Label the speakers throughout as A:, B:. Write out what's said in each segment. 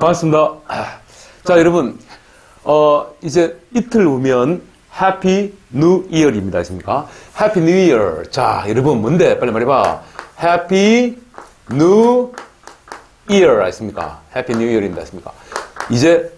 A: 반갑습니다. 자, 여러분, 어, 이제 이틀 후면 해피 뉴 이어입니다. 아십니까? 해피 뉴 이어. 자, 여러분, 뭔데? 빨리 말해 봐. 해피 뉴 이어. 아십니까? 해피 뉴 이어입니다. 아십니까? 이제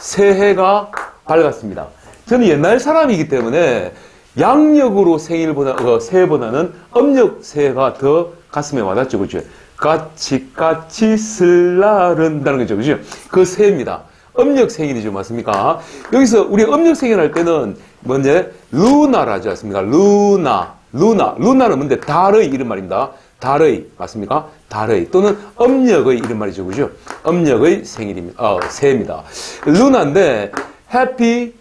A: 새해가 밝았습니다. 저는 옛날 사람이기 때문에 양력으로 생일보다, 어, 새해보다는 âm 력 새해가 더 가슴에 와닿죠. 그죠? 까치, 까치, 슬라른다는 거죠. 그죠? 그 새입니다. 음력 생일이죠. 맞습니까? 여기서 우리 음력 생일 할 때는 먼저 루나라지 않습니까? 루나. 루나. 루나는 뭔데? 달의 이름 말입니다. 달의. 맞습니까? 달의. 또는 음력의 이름 말이죠. 그죠? 음력의 생일입니다. 어, 새입니다. 루나인데, 해피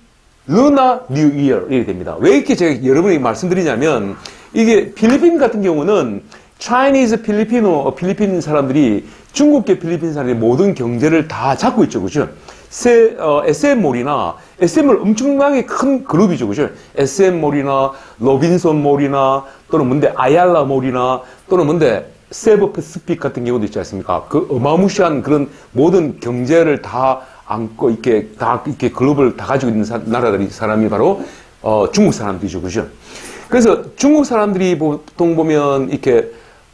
A: 루나 뉴 이어 이렇게 됩니다. 왜 이렇게 제가 여러분에게 말씀드리냐면 이게 필리핀 같은 경우는 Chinese 필리핀어 필리핀 사람들이 중국계 필리핀 사람들이 모든 경제를 다 잡고 있죠. 그죠? 세, 어, SM몰이나, SM몰 엄청나게 큰 그룹이죠. 그죠? SM몰이나, 로빈손몰이나, 또는 뭔데, 아얄라몰이나, 또는 뭔데, 세버패스픽 같은 경우도 있지 않습니까? 그 어마무시한 그런 모든 경제를 다 안고 이렇게 다 이렇게 글로벌 다 가지고 있는 사, 나라들이 사람이 바로 어, 중국 사람들이죠, 그죠? 그래서 중국 사람들이 보통 보면 이렇게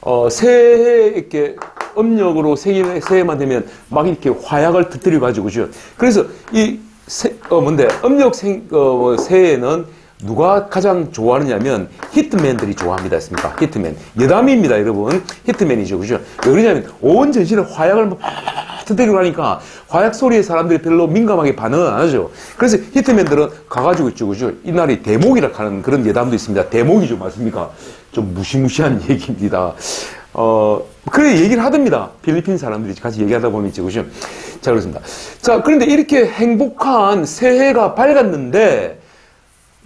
A: 어, 새해 이렇게 음력으로 새해, 새해만 되면 막 이렇게 화약을 터뜨려 가지고 그죠? 그래서 이 새, 어, 뭔데 음력 생, 어, 새해에는 누가 가장 좋아하느냐면 히트맨들이 좋아합니다. 했습니까? 히트맨. 여담입니다, 여러분. 히트맨이죠. 그죠? 왜 그러냐면 온 전신에 화약을 막 터뜨리고 하니까 화약 소리에 사람들이 별로 민감하게 반응을 안 하죠. 그래서 히트맨들은 가가지고 있죠. 그죠? 이날이 대목이라 하는 그런 예담도 있습니다. 대목이죠. 맞습니까? 좀 무시무시한 얘기입니다. 어, 그래 얘기를 하답니다. 필리핀 사람들이 같이 얘기하다 보면 있죠. 그죠? 자, 그렇습니다. 자, 그런데 이렇게 행복한 새해가 밝았는데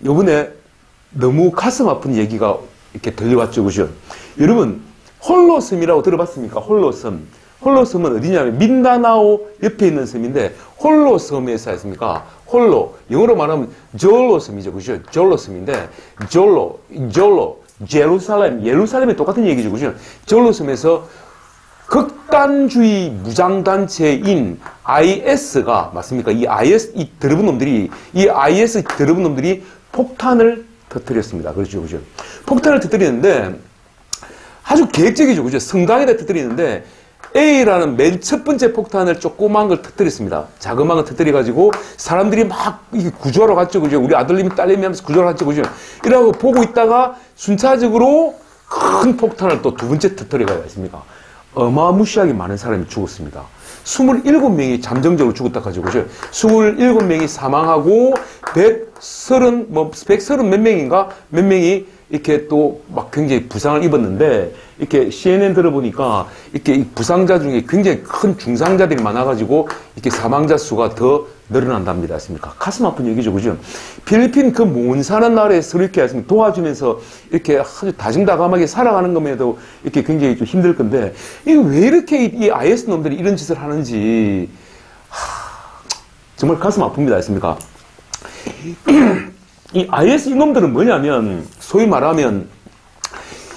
A: 요번에 너무 가슴 아픈 얘기가 이렇게 들려왔죠. 그죠? 여러분, 홀로섬이라고 들어봤습니까? 홀로섬. 홀로섬은 어디냐면 민다나오 옆에 있는 섬인데 홀로섬에서 했습니까? 홀로. 영어로 말하면 졸로섬이죠. 그죠? 졸로섬인데 졸로, 졸로, 제루살렘, 예루살렘이 똑같은 얘기죠. 그죠? 졸로섬에서 극단주의 무장단체인 IS가 맞습니까? 이 IS 이 더러운 놈들이 이 IS 더러운 놈들이 폭탄을 터뜨렸습니다. 그렇죠, 그죠? 폭탄을 터뜨리는데 아주 계획적이죠, 그죠? 성당에다 터뜨리는데 A라는 맨 첫 번째 폭탄을 조그만 걸 터뜨렸습니다. 자그마한 걸 터뜨려가지고 사람들이 막 구조하러 갔죠, 그죠? 우리 아들님이 딸님이 하면서 구조하러 갔죠, 그죠? 이러고 보고 있다가 순차적으로 큰 폭탄을 또 두 번째 터뜨려가야 했습니까? 어마무시하게 많은 사람이 죽었습니다. 27명이 잠정적으로 죽었다 가지고, 그죠? 27명이 사망하고, 130, 뭐, 130몇 명인가? 몇 명이 이렇게 또 막 굉장히 부상을 입었는데, 이렇게 CNN 들어보니까, 이렇게 부상자 중에 굉장히 큰 중상자들이 많아가지고, 이렇게 사망자 수가 더 늘어난답니다. 했습니까? 가슴 아픈 얘기죠. 그죠? 필리핀 그못 사는 나라에서 이렇게 했습니다. 도와주면서 이렇게 아주 다정다감하게 살아가는 것에도 이렇게 굉장히 좀 힘들 건데, 이게 왜 이렇게 이 IS 놈들이 이런 짓을 하는지, 하, 정말 가슴 아픕니다. 했습니까? 이 IS 이놈들은 뭐냐면, 소위 말하면,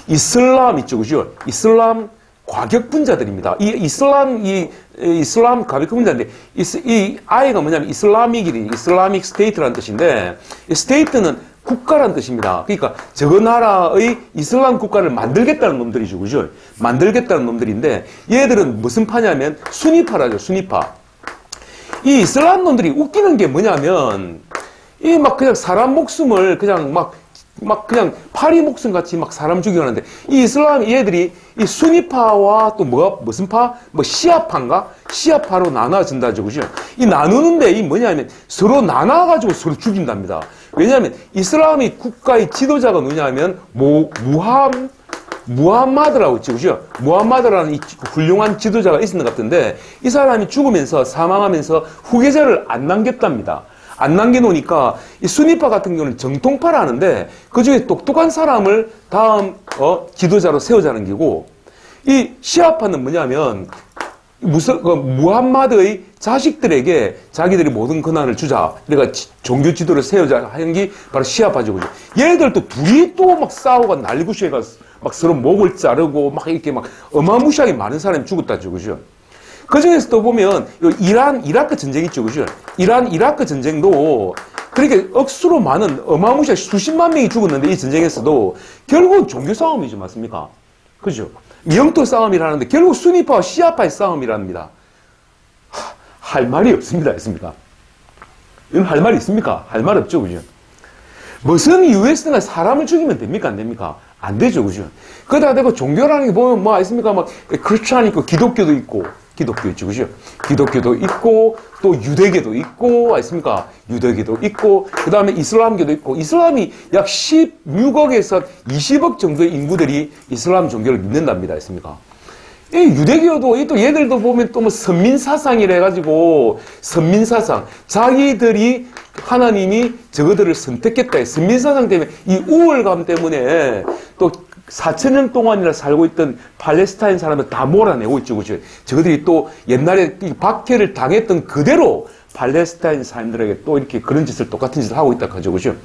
A: 이슬람 있죠. 그죠? 이슬람 과격분자들입니다. 이 이슬람, 이, 이슬람 과격분자인데, 이, 이 아이가 뭐냐면 이슬람익이, 이슬라믹 스테이트라는 뜻인데, 이 스테이트는 국가라는 뜻입니다. 그러니까 저거 나라의 이슬람 국가를 만들겠다는 놈들이죠. 그죠? 만들겠다는 놈들인데, 얘들은 무슨 파냐면 순위파라죠. 순위파. 이 이슬람 놈들이 웃기는 게 뭐냐면, 이 막 그냥 사람 목숨을 그냥 막, 막 그냥 파리 목숨 같이 막 사람 죽여가는데, 이 이슬람 얘들이 이 순위파와 또 뭐가, 무슨 파? 뭐 시아파인가? 시아파로 나눠진다죠. 그죠? 이 나누는데 이 뭐냐면 서로 나눠가지고 서로 죽인답니다. 왜냐하면 이슬람의 국가의 지도자가 누구냐면 모, 무함, 무함마드라고 있죠. 그죠? 무함마드라는 이 훌륭한 지도자가 있었는 것 같은데 이 사람이 죽으면서 사망하면서 후계자를 안 남겼답니다. 안 남겨놓으니까 이 순위파 같은 경우는 정통파라는데 그 중에 똑똑한 사람을 다음 어, 지도자로 세우자는 게고 이 시아파는 뭐냐면 무슨 그 무함마드의 자식들에게 자기들이 모든 권한을 주자. 그러니까 종교 지도를 세우자 하는 게 바로 시아파죠. 그죠? 얘네들도 둘이 또 막 싸우고 난리구시해가 막 서로 목을 자르고 막 이렇게 막 어마무시하게 많은 사람이 죽었다죠. 그죠? 그 중에서도 보면 이란 이라크 전쟁 있죠, 그죠? 이란 이라크 전쟁도 그렇게 억수로 많은 어마무시한 수십만 명이 죽었는데 이 전쟁에서도 결국 종교 싸움이죠, 맞습니까? 그죠? 영토 싸움이라는데 결국 순위파와 시아파의 싸움이랍니다. 할 말이 없습니다. 이건 할 말이 있습니까? 할 말 없죠, 그죠? 무슨 이유에서든 사람을 죽이면 됩니까? 안 됩니까? 안 되죠, 그죠? 그러다 대고 종교라는 게 보면 뭐, 있습니까? 막, 크리스찬 있고, 기독교도 있고, 기독교 있죠, 그죠? 기독교도 있고, 또 유대교도 있고, 있습니까? 유대교도 있고, 그 다음에 이슬람교도 있고, 이슬람이 약 16억에서 20억 정도의 인구들이 이슬람 종교를 믿는답니다, 있습니까? 이 유대교도 이 또 얘들도 보면 또 뭐 선민사상이라 해가지고 선민사상 자기들이 하나님이 저거들을 선택했다. 선민사상 때문에 이 우월감 때문에 또 4천년 동안이나 살고 있던 팔레스타인 사람을 다 몰아내고 있죠. 그죠? 저들이 또 옛날에 박해를 당했던 그대로 팔레스타인 사람들에게 또 이렇게 그런 짓을 똑같은 짓을 하고 있다. 그죠? 그죠?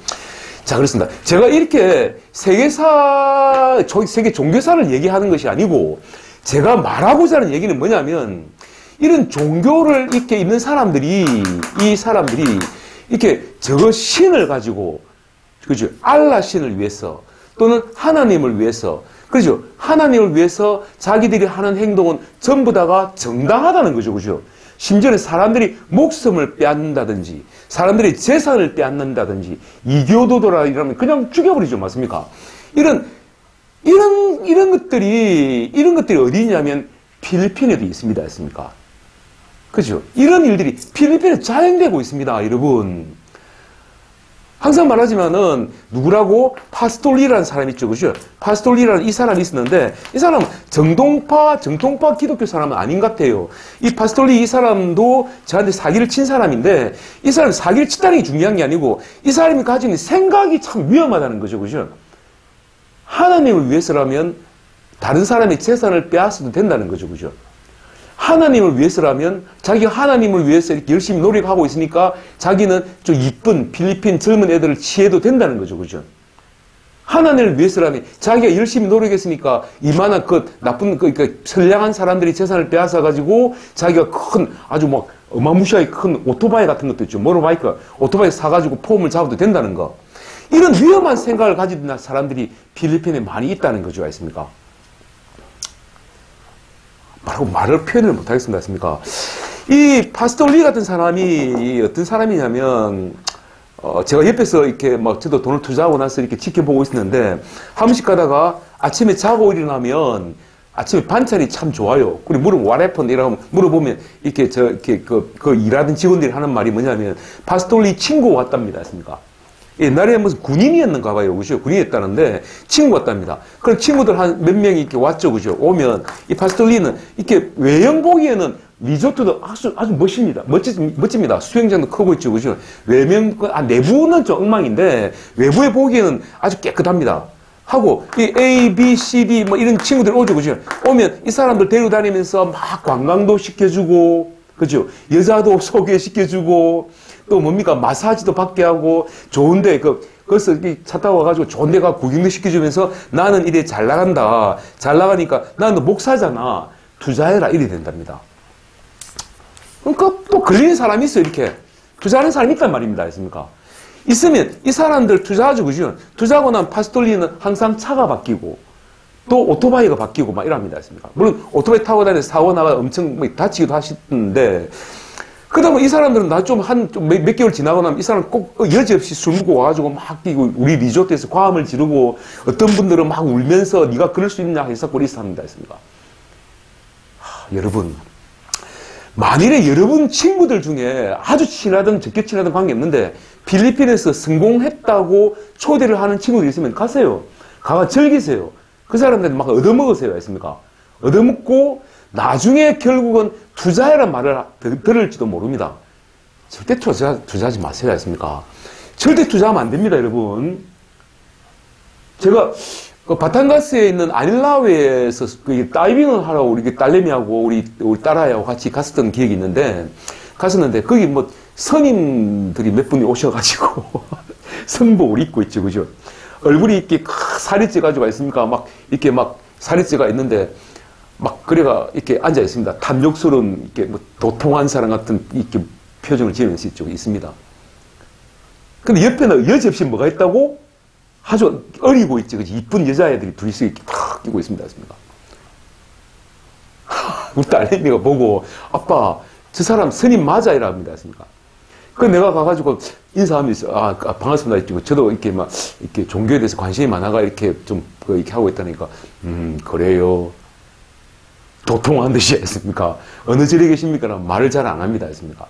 A: 자, 그렇습니다. 제가 이렇게 세계사, 세계 종교사를 얘기하는 것이 아니고 제가 말하고자 하는 얘기는 뭐냐면 이런 종교를 이렇게 있는 사람들이 이 사람들이 이렇게 저거 신을 가지고 그죠? 알라 신을 위해서 또는 하나님을 위해서 그죠? 하나님을 위해서 자기들이 하는 행동은 전부 다가 정당하다는 거죠. 그죠? 심지어는 사람들이 목숨을 빼앗는다든지 사람들이 재산을 빼앗는다든지 이교도도라 이러면 그냥 죽여버리죠. 맞습니까? 이런 이런 이런 것들이 이런 것들이 어디 있냐면 필리핀에도 있습니다. 했습니까? 그죠? 이런 일들이 필리핀에 자행되고 있습니다. 여러분. 항상 말하지만은 누구라고 파스톨리라는 사람이 있죠. 그죠? 파스톨리라는 이 사람이 있었는데 이 사람은 정동파, 정통파 기독교 사람은 아닌 것 같아요. 이 파스톨리 이 사람도 저한테 사기를 친 사람인데 이 사람은 사기를 쳤다는 게 중요한 게 아니고 이 사람이 있는 생각이 참 위험하다는 거죠. 그죠? 하나님을 위해서라면 다른 사람의 재산을 빼앗아도 된다는 거죠. 그죠? 하나님을 위해서라면 자기가 하나님을 위해서 이렇게 열심히 노력하고 있으니까 자기는 좀 이쁜 필리핀 젊은 애들을 취해도 된다는 거죠. 그죠? 하나님을 위해서라면 자기가 열심히 노력했으니까 이만한 그 나쁜 그, 그 선량한 사람들이 재산을 빼앗아 가지고 자기가 큰 아주 막 어마무시하게 큰 오토바이 같은 것도 있죠. 모로바이크 오토바이 사 가지고 폼을 잡아도 된다는 거. 이런 위험한 생각을 가진 사람들이 필리핀에 많이 있다는 거죠. 아십니까? 바로 말을 표현을 못하겠습니다. 아십니까? 이 파스톨리 같은 사람이 어떤 사람이냐면 어, 제가 옆에서 이렇게 막 저도 돈을 투자하고 나서 이렇게 지켜보고 있었는데 한 번씩 가다가 아침에 자고 일어나면 아침에 반찬이 참 좋아요. 그리고 물어 와레폰 이라고 물어보면 이렇게 저 이렇게 그, 그 일하던 직원들이 하는 말이 뭐냐면 파스톨리 친구 왔답니다. 했습니까? 옛날에 무슨 군인이었는가 봐요. 그죠? 군인이었다는데 친구 왔답니다. 그럼 친구들 한 몇 명이 이렇게 왔죠. 그죠? 오면 이 파스톨리는 이렇게 외형 보기에는 리조트도 아주, 아주 멋집니다. 멋지, 멋집니다. 수영장도 크고 있죠. 그죠? 외면, 아, 내부는 좀 엉망인데 외부에 보기에는 아주 깨끗합니다. 하고 이 A, B, C, D 뭐 이런 친구들 오죠. 그죠? 오면 이 사람들 데리고 다니면서 막 관광도 시켜주고 그죠? 여자도 소개시켜주고 또 뭡니까 마사지도 받게 하고 좋은데 그 그래서 차 타고 와가지고 좋은 데가 구경도 시켜주면서 나는 이래 잘 나간다. 잘 나가니까 나는 목사잖아. 투자해라. 이래 된답니다. 그러니까 또 걸리는 사람이 있어요. 이렇게. 투자하는 사람이 있단 말입니다. 했습니까? 있으면 이 사람들 투자하죠. 그죠? 투자하고 난 파스톨리는 항상 차가 바뀌고 또 오토바이가 바뀌고 막 이랍니다. 했습니까? 물론 오토바이 타고 다니면서 사고 나가 엄청 뭐 다치기도 하시는데 그다음에 이 사람들은 나 좀한몇몇 개월 지나고 나면 이 사람 꼭 여지없이 술 먹고 와가지고 막 뛰고 우리 리조트에서 과음을 지르고 어떤 분들은 막 울면서 네가 그럴 수 있냐 해서 꼬리서 합니다 했습니다. 하, 여러분 만일에 여러분 친구들 중에 아주 친하든 적게 친하든 관계없는데 필리핀에서 성공했다고 초대를 하는 친구들이 있으면 가세요. 가가 즐기세요. 그 사람들 막 얻어먹으세요. 했습니까? 얻어먹고 나중에 결국은 투자해란 말을 들을지도 모릅니다. 절대 투자, 투자하지 마세요. 했습니까? 절대 투자하면 안 됩니다, 여러분. 제가 그 바탄가스에 있는 아닐라웨에서 그 다이빙을 하러 우리 딸내미하고 우리, 우리 딸아이하고 같이 갔었던 기억이 있는데, 갔었는데, 거기 뭐 선임들이 몇 분이 오셔가지고, 성복을 입고 있죠, 그죠? 얼굴이 이렇게 살이 찌가지고 있습니까? 막, 이렇게 막 살이 찌가 있는데, 막 그래가 이렇게 앉아 있습니다. 탐욕스러운 이렇게 뭐 도통한 사람 같은 이렇게 표정을 지으면서 이쪽에 있습니다. 근데 옆에는 여지 없이 뭐가 있다고? 아주 어리고 있지, 그지? 이쁜 여자애들이 둘이서 이렇게 탁 끼고 있습니다. 습니까 우리 딸내미가 보고, 아빠, 저 사람 스님 맞아? 이랍니다. 습니까 그 내가 가가지고 인사하면서, 아, 아 반갑습니다. 이고 저도 이렇게 막, 이렇게 종교에 대해서 관심이 많아가 이렇게 좀, 그 이렇게 하고 있다니까, 음, 그래요. 도통한 듯이 했습니까? 어느 절에 계십니까? 말을 잘 안 합니다. 했습니까?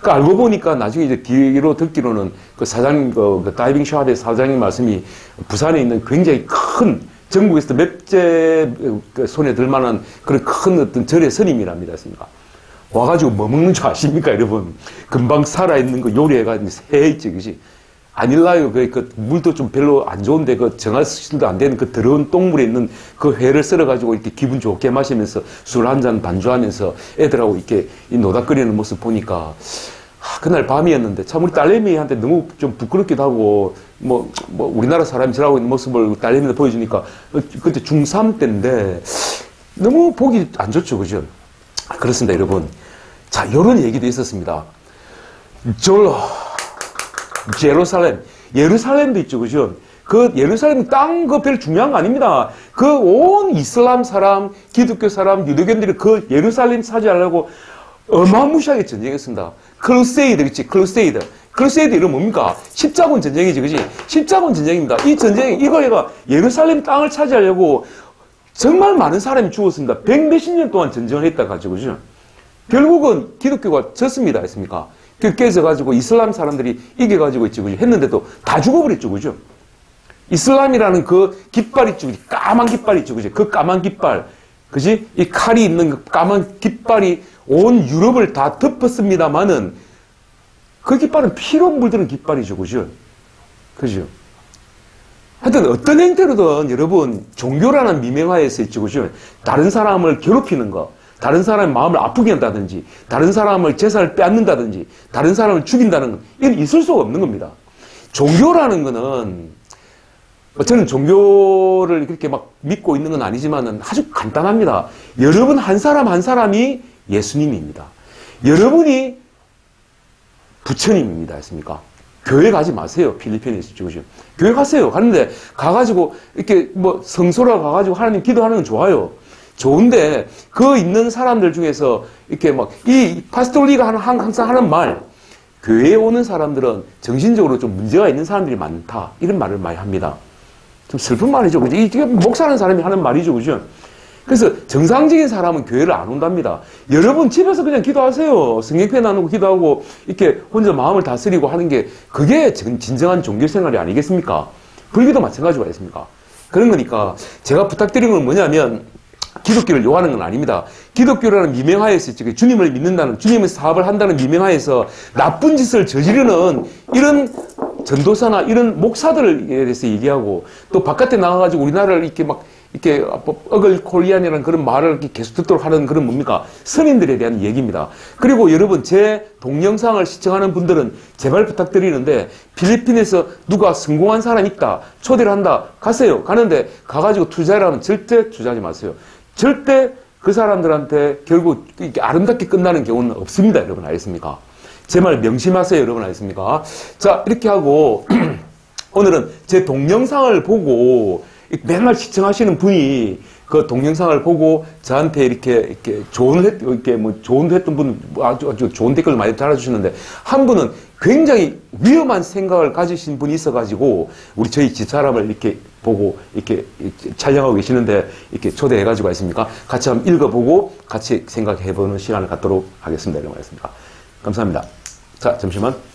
A: 그 알고 보니까 나중에 이제 뒤로 듣기로는 그 사장, 그, 그 다이빙 샵의 사장님 말씀이 부산에 있는 굉장히 큰 전국에서 몇째 그 손에 들 만한 그런 큰 어떤 절의 스님이랍니다. 했습니까? 와가지고 뭐 먹는 줄 아십니까, 여러분? 금방 살아있는 거 요리해가지고 새 있지, 그지? 아닐라요. 그, 그, 물도 좀 별로 안 좋은데, 그, 정화수도 안 되는 그 더러운 똥물에 있는 그 회를 썰어가지고 이렇게 기분 좋게 마시면서 술 한 잔 반주하면서 애들하고 이렇게 이 노닥거리는 모습 보니까, 하, 그날 밤이었는데 참 우리 딸내미한테 너무 좀 부끄럽기도 하고, 뭐, 뭐, 우리나라 사람이 저하고 있는 모습을 딸내미한테 보여주니까, 어, 그때 중3 때인데, 너무 보기 안 좋죠, 그죠? 그렇습니다, 여러분. 자, 요런 얘기도 있었습니다. 졸로. 제루살렘. 예루살렘도 있죠, 그죠? 그 예루살렘 땅 그 별 중요한 거 아닙니다. 그 온 이슬람 사람, 기독교 사람, 유대교인들이 그 예루살렘 차지하려고 어마무시하게 전쟁했습니다. 클루세이드, 그치? 클루세이드. 클루세이드 이름 뭡니까? 십자군 전쟁이지, 그지? 십자군 전쟁입니다. 이 전쟁, 이거가 예루살렘 땅을 차지하려고 정말 많은 사람이 죽었습니다. 백 몇십 년 동안 전쟁을 했다 가지고, 그죠? 결국은 기독교가 졌습니다. 했습니까? 깨져 가지고 이슬람 사람들이 이겨 가지고 있지, 그죠? 했는데도 다 죽어버렸죠, 그죠? 이슬람이라는 그 깃발 있죠, 그지? 까만 깃발 있죠, 그지? 그 까만 깃발, 그지? 이 칼이 있는 그 까만 깃발이 온 유럽을 다 덮었습니다만은 그 깃발은 피로 물드는 깃발이죠, 그죠? 그죠? 하여튼 어떤 행태로든 여러분 종교라는 미명하에서 있죠, 그죠? 다른 사람을 괴롭히는 거, 다른 사람의 마음을 아프게 한다든지, 다른 사람을 재산을 빼앗는다든지, 다른 사람을 죽인다는 건, 이건 있을 수가 없는 겁니다. 종교라는 거는, 저는 종교를 그렇게 막 믿고 있는 건 아니지만은 아주 간단합니다. 여러분 한 사람 한 사람이 예수님입니다. 여러분이 부처님입니다. 했습니까? 교회 가지 마세요. 필리핀에서 지금. 교회 가세요. 가는데 가가지고 이렇게 뭐 성소라 가가지고 하나님 기도하는 건 좋아요. 좋은데 그 있는 사람들 중에서 이렇게 막 이 파스톨리가 하는 항상 하는 말 교회에 오는 사람들은 정신적으로 좀 문제가 있는 사람들이 많다 이런 말을 많이 합니다. 좀 슬픈 말이죠. 그죠? 이게 목사라는 사람이 하는 말이죠. 그죠? 그래서 정상적인 사람은 교회를 안 온답니다. 여러분 집에서 그냥 기도하세요. 성경표 나누고 기도하고 이렇게 혼자 마음을 다스리고 하는 게 그게 진정한 종교 생활이 아니겠습니까? 불교도 마찬가지가 있습니까? 그런 거니까 제가 부탁드리는 건 뭐냐면 기독교를 요하는 건 아닙니다. 기독교라는 미명하에서 주님을 믿는다는 주님의 사업을 한다는 미명하에서 나쁜 짓을 저지르는 이런 전도사나 이런 목사들에 대해서 얘기하고 또 바깥에 나가가지고 우리나라를 이렇게 막 이렇게 어글 콜리안이라는 그런 말을 계속 듣도록 하는 그런 뭡니까? 선인들에 대한 얘기입니다. 그리고 여러분 제 동영상을 시청하는 분들은 제발 부탁드리는데 필리핀에서 누가 성공한 사람 있다. 초대를 한다. 가세요. 가는데 가가지고 투자라면 절대 투자하지 마세요. 절대 그 사람들한테 결국 이렇게 아름답게 끝나는 경우는 없습니다. 여러분 알겠습니까? 제 말 명심하세요. 여러분 알겠습니까? 자 이렇게 하고 오늘은 제 동영상을 보고 맨날 시청하시는 분이 그 동영상을 보고 저한테 이렇게 이렇게 조언을 했, 이렇게 뭐 조언도 했던 분 아주, 아주 좋은 댓글 많이 달아주시는데 한 분은 굉장히 위험한 생각을 가지신 분이 있어가지고 우리 저희 집사람을 이렇게 보고 이렇게 촬영하고 계시는데 이렇게 초대해가지고 있습니까? 같이 한번 읽어보고 같이 생각해보는 시간을 갖도록 하겠습니다. 이런 거였습니다. 감사합니다. 자, 잠시만.